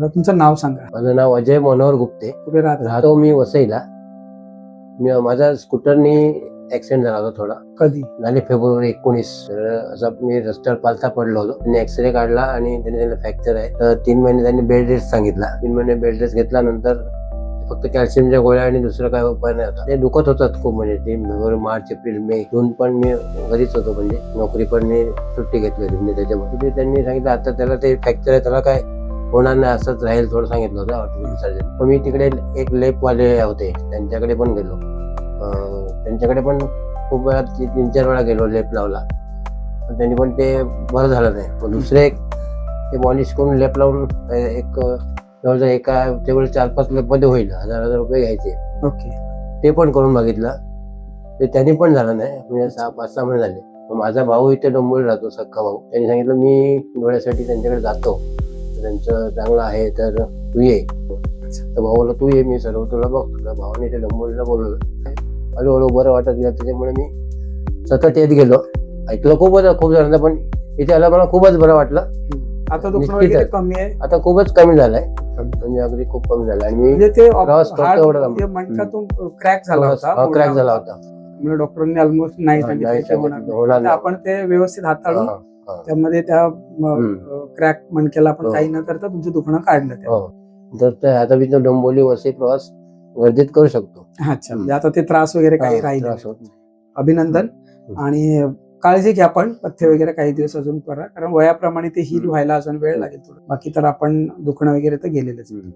आता तुमचं नाव सांगा. माझं नाव अजय मनोहर गुप्ते. कुठे राहता? राहतो मी वसईला. मी माझा स्कूटरनी ऍक्सिडेंट झाला होता थोडा. कधी? झाले फेब्रुवारी एकोणीस. तर असा मी रस्त्यावर पालथा पडलो होतो. त्यांनी एक्सरे काढला आणि त्यांनी त्यांना फ्रॅक्चर आहे. तर तीन महिने त्यांनी बेड रेस्ट सांगितला. तीन महिने बेड रेस्ट घेतल्यानंतर फक्त कॅल्शियमच्या गोळ्या आणि दुसरं काय उपाय नाही होता. ते दुखत होतात खूप म्हणजे ते फेब्रुवारी मार्च एप्रिल मे जून पण मी घरीच होतो. म्हणजे नोकरी पण मी सुट्टी घेतली होती. म्हणजे त्याच्यामध्ये त्यांनी सांगितलं आता त्याला ते फ्रॅक्चर आहे त्याला काय होणार नाही असंच राहील थोडं सांगितलं होतं सर्जन पण मी तिकडे एक लेपवाले होते त्यांच्याकडे पण गेलो. त्यांच्याकडे पण खूप वेळा तीन चार वेळा गेलो लेप लावला. पण त्यांनी पण ते बरं झालं नाही. मग दुसरे एक ते पॉलिश करून लेप लावून एक जवळजवळ एका तेवढे चार पाच लेपमध्ये होईल हजार हजार रुपये घ्यायचे. ओके. ते पण करून बघितलं. ते त्यांनी पण झालं नाही म्हणजे सहा पाच सहा महिने झाले. माझा भाऊ इथे डोंबोली राहतो सख्खा भाऊ. त्यांनी सांगितलं मी डोळ्यासाठी त्यांच्याकडे जातो. त्यांचं चांगलं आहे तर तू ये. तर बोलला तू ये मी सर्व तुला बघतो. तर भावाने ते डोंबोलीला बोलवलं. हळूहळू बरं वाटत गेलं. त्याच्यामुळे मी सतत येत गेलो. ऐकलं खूपच खूप जणांना पण इथे आलं मला खूपच बरं वाटलं. आता. कमी आहे? आता खूपच कमी झालंय. म्हणजे अगदी खूप कमी झालं आणि मी म्हणजे प्रवास करतो एवढं मणक्यातून क्रॅक झाला होता क्रॅक झाला होता. म्हणजे डॉक्टरांनी ऑलमोस्ट नाही सांगितलं. आपण ते व्यवस्थित हाताळून. त्यामध्ये त्या. क्रॅक मणक्याला आपण हो. काही न करता तुमचं दुखणं काढलं त्या हो तर ते आता मी तो डोंबोली वसई प्रवास वर्धित करू शकतो अच्छा म्हणजे आता ते त्रास वगैरे काही हा, राहील त्रास होत नाही. अभिनंदन हम्म. आणि काळजी घ्या पण पथ्य वगैरे काही दिवस अजून करा कारण वयाप्रमाणे ते हील हम्म. व्हायला अजून वेळ लागेल थोडं बाकी तर आपण दुखणं वगैरे तर गेलेलंच हम्म.